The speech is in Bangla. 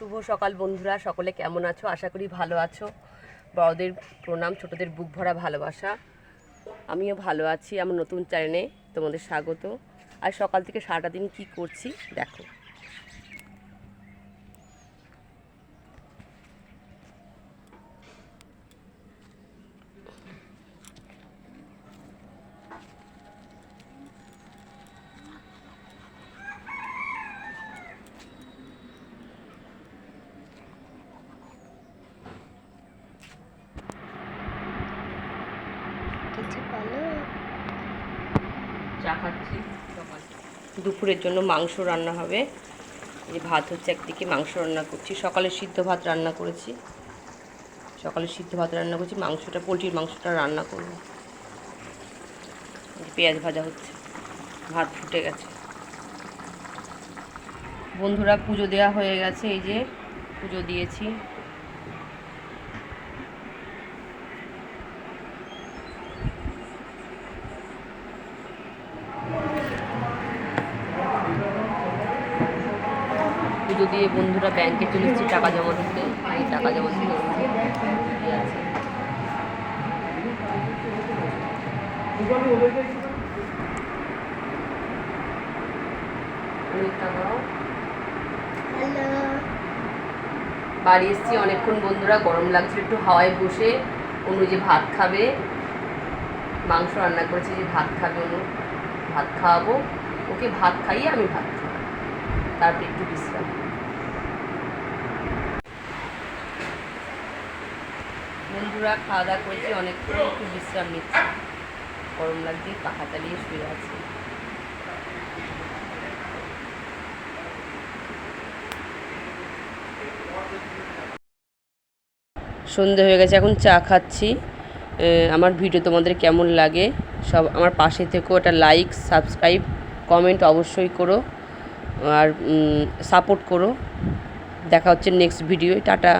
শুভ সকাল বন্ধুরা, সকলে কেমন আছো? আশা করি ভালো আছো। বড়দের প্রণাম, ছোটদের বুক ভরা ভালোবাসা। আমিও ভালো আছি, আমার নতুন চ্যানেলে তোমাদের স্বাগত। আর সকাল থেকে সারাটা দিন কী করছি, দেখো। কিছু বলো চা খাচ্ছি দুপুরের জন্য মাংস রান্না হবে। এই যে ভাত হচ্ছে একদিকে মাংস রান্না করছি। সকালে সিদ্ধ ভাত রান্না করেছি। সকালে সিদ্ধ ভাত রান্না করছি মাংসটা পোলট্রির মাংসটা রান্না করব। পেঁয়াজ ভাজা হচ্ছে ভাত ফুটে গেছে। বন্ধুরা পুজো দেওয়া হয়ে গেছে এই যে পুজো দিয়েছি। পুজো দিয়ে বন্ধুরা ব্যাংকে চলে এসেছি, টাকা জমা দিতে। টাকা জমা দিতে বাড়ি এসেছি অনেকক্ষণ বন্ধুরা, গরম লাগছে একটু হাওয়ায় বসে। অনু যে ভাত খাবে, মাংস রান্না করেছি যে ভাত খাবে অনু। ভাত খাওয়াবো, ওকে ভাত খাইয়ে আমি ভাত তারপরে একটু বিশ্রাম। বন্ধুরা খাওয়া দাওয়া করেছি, অনেকক্ষণ একটু বিশ্রাম নিচ্ছি। গরম লাগছে, পাখা চালিয়ে শুয়ে আছি। সন্ধে হয়ে গেছে, এখন চা খাচ্ছি। আমার ভিডিও তোমাদের কেমন লাগে সব আমার পাশে থেকেও একটা লাইক সাবস্ক্রাইব কমেন্ট অবশ্যই করো। আর সাপোর্ট করো। দেখা হচ্ছে নেক্সট ভিডিওয় টাটা।